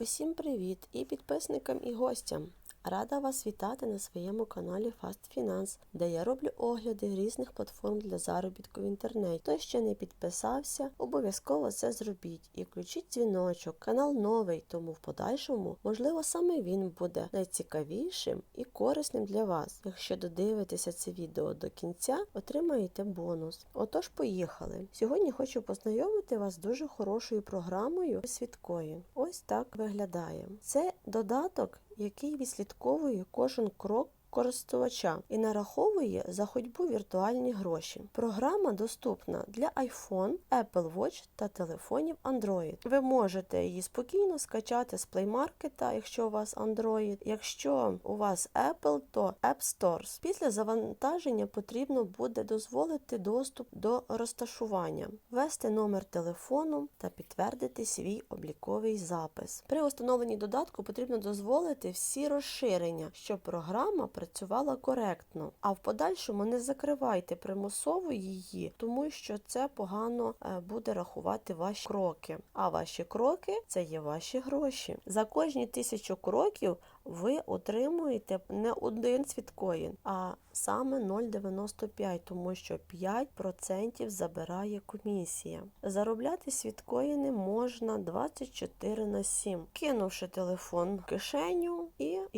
Усім привіт і підписникам і гостям. Рада вас вітати на своєму каналі Fast Finance, де я роблю огляди різних платформ для заробітку в інтернеті. Хто ще не підписався, обов'язково це зробіть і включіть дзвіночок. Канал новий, тому в подальшому, можливо, саме він буде найцікавішим і корисним для вас. Якщо додивитеся це відео до кінця, отримаєте бонус. Отож, поїхали. Сьогодні хочу познайомити вас з дуже хорошою програмою Світкоін. Ось так виглядає. Це додаток, який відслідковує кожен крок користувача і нараховує за ходьбу віртуальні гроші. Програма доступна для iPhone, Apple Watch та телефонів Android. Ви можете її спокійно скачати з Play Market, якщо у вас Android. Якщо у вас Apple, то App Stores. Після завантаження потрібно буде дозволити доступ до розташування, ввести номер телефону та підтвердити свій обліковий запис. При установленні додатку потрібно дозволити всі розширення, щоб програма працювала коректно. А в подальшому не закривайте примусово її, тому що це погано е, буде рахувати ваші кроки. А ваші кроки це є ваші гроші. За кожні тисячу кроків ви отримуєте не один світкоін, а саме 0,95, тому що 5% забирає комісія. Заробляти світкоїни можна 24 на 7, кинувши телефон в кишеню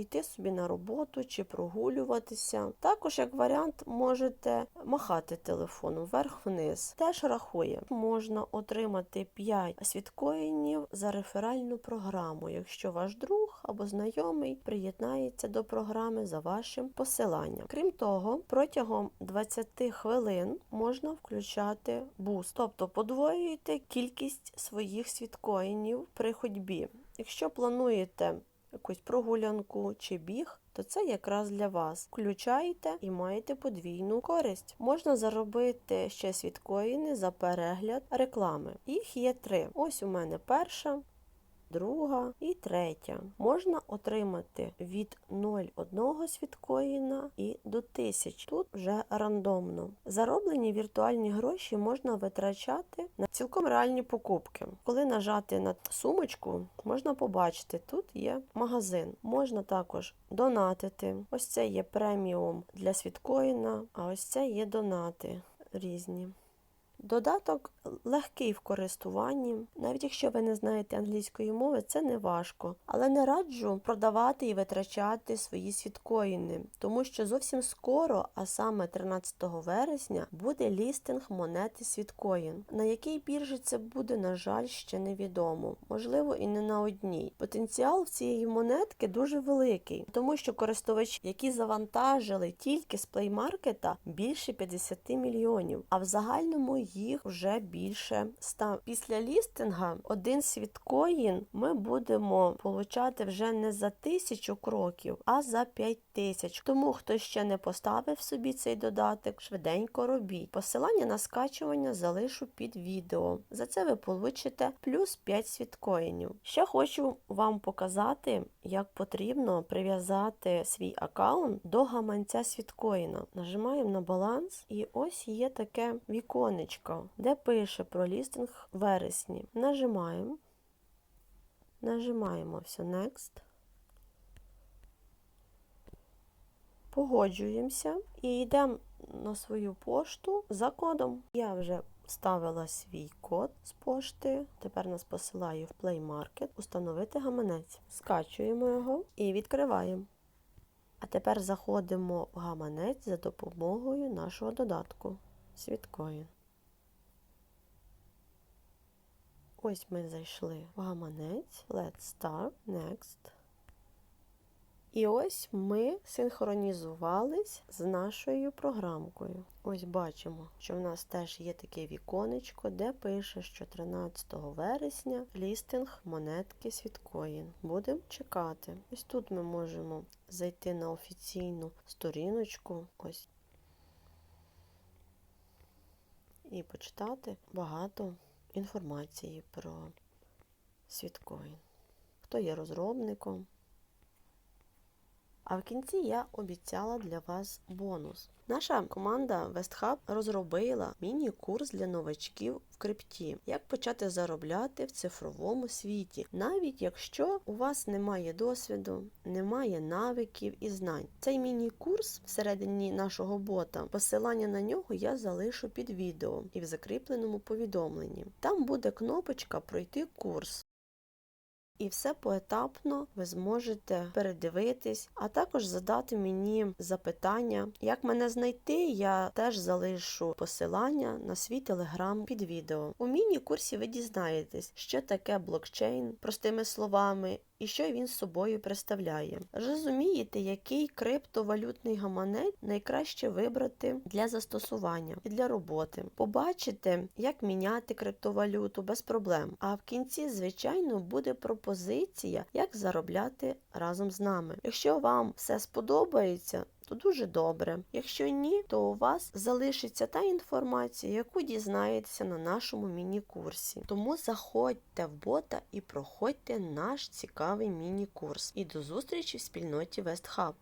йти собі на роботу чи прогулюватися. Також, як варіант, можете махати телефоном вверх-вниз. Теж рахує. Можна отримати 5 світкоїнів за реферальну програму, якщо ваш друг або знайомий приєднається до програми за вашим посиланням. Крім того, протягом 20 хвилин можна включати буст, тобто подвоюєте кількість своїх світкоїнів при ходьбі. Якщо плануєте якусь прогулянку чи біг, то це якраз для вас. Включаєте і маєте подвійну користь. Можна заробити ще світкоїни за перегляд реклами. Їх є три. Ось у мене перша. Друга і третя. Можна отримати від 0,1 світкоїна і до 1000. Тут вже рандомно. Зароблені віртуальні гроші можна витрачати на цілком реальні покупки. Коли нажати на сумочку, можна побачити, тут є магазин. Можна також донатити. Ось це є преміум для світкоїна, а ось це є донати різні. Додаток легкий в користуванні, навіть якщо ви не знаєте англійської мови, це не важко. Але не раджу продавати і витрачати свої світкоїни, тому що зовсім скоро, а саме 13 вересня, буде лістинг монети світкоїн. На якій біржі це буде, на жаль, ще невідомо. Можливо, і не на одній. Потенціал цієї монетки дуже великий, тому що користувачі, які завантажили тільки з плеймаркета, більше 50 мільйонів, а в загальному їх вже більше 100. Після лістинга один світкоїн ми будемо получати вже не за тисячу кроків, а за 5 тисяч. Тому хто ще не поставив собі цей додаток, швиденько робіть. Посилання на скачування залишу під відео. За це ви получите плюс 5 світкоїнів. Ще хочу вам показати, як потрібно прив'язати свій аккаунт до гаманця світкоїна. Нажимаємо на баланс, і ось є таке віконечко де пише про лістинг в вересні. Нажимаємо. Нажимаємо все Next. Погоджуємося і йдемо на свою пошту за кодом. Я вже вставила свій код з пошти. Тепер нас посилає в Play Market. Установити гаманець. Скачуємо його і відкриваємо. А тепер заходимо в гаманець за допомогою нашого додатку Світкоін. Ось ми зайшли в гаманець. Let's start. Next. І ось ми синхронізувались з нашою програмкою. Ось бачимо, що в нас теж є таке віконечко, де пише, що 13 вересня лістинг монетки Світкоїн. Будемо чекати. Ось тут ми можемо зайти на офіційну сторіночку. Ось. І почитати багато інформації про світкоін. Хто є розробником. А в кінці я обіцяла для вас бонус. Наша команда WestHub розробила міні-курс для новачків в крипті, як почати заробляти в цифровому світі, навіть якщо у вас немає досвіду, немає навиків і знань. Цей міні-курс всередині нашого бота, посилання на нього я залишу під відео і в закріпленому повідомленні. Там буде кнопочка Пройти курс. І все поетапно ви зможете передивитись, а також задати мені запитання. Як мене знайти, я теж залишу посилання на свій телеграм під відео. У міні-курсі ви дізнаєтесь, що таке блокчейн, простими словами, і що він з собою представляє. Розумієте, який криптовалютний гаманець найкраще вибрати для застосування і для роботи. Побачите, як міняти криптовалюту без проблем. А в кінці, звичайно, буде пропозиція, як заробляти разом з нами. Якщо вам все сподобається, то дуже добре. Якщо ні, то у вас залишиться та інформація, яку дізнаєтеся на нашому міні-курсі. Тому заходьте в бота і проходьте наш цікавий міні-курс. І до зустрічі в спільноті WestHub.